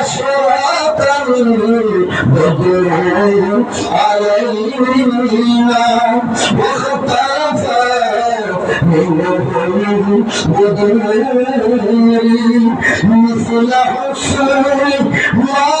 أشراط وقروا علينا واختطف منهم ودوري مثل حسن ما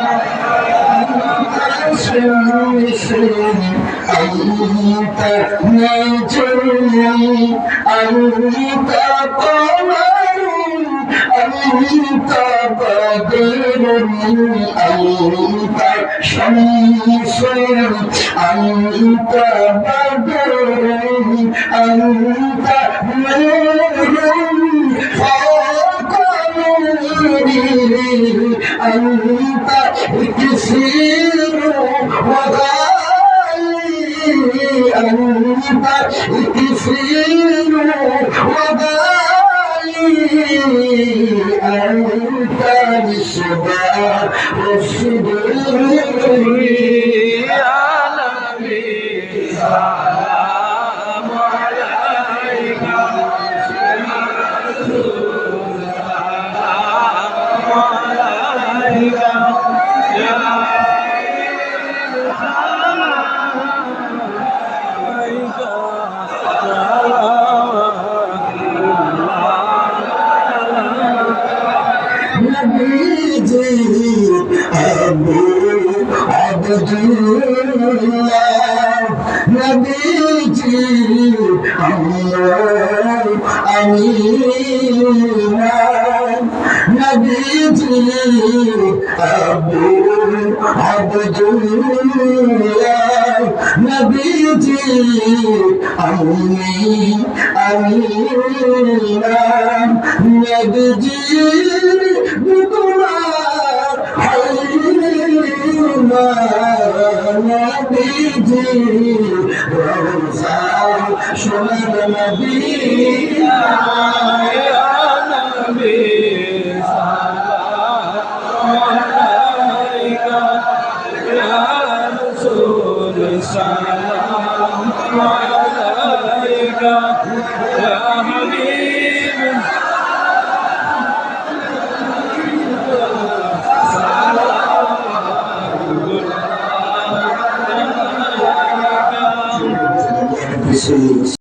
يا رسول سلام عليك سلام عليك سلام عليك أنت نجم أنت قمر أنت بدر أنت شمس أنت بدر أنت نور فوق نوري أنت كثير كثير وغالي أنت مصباح الصدور يا نبي নবী আব্দুল্লাহ নবীজি আমার আমিনা নবীজি আবু আব্দুল্লাহ নবীজি আমি নবীজি রমজান সোনার মদিনা সালাম আলাইকা ইয়া হাবিব يا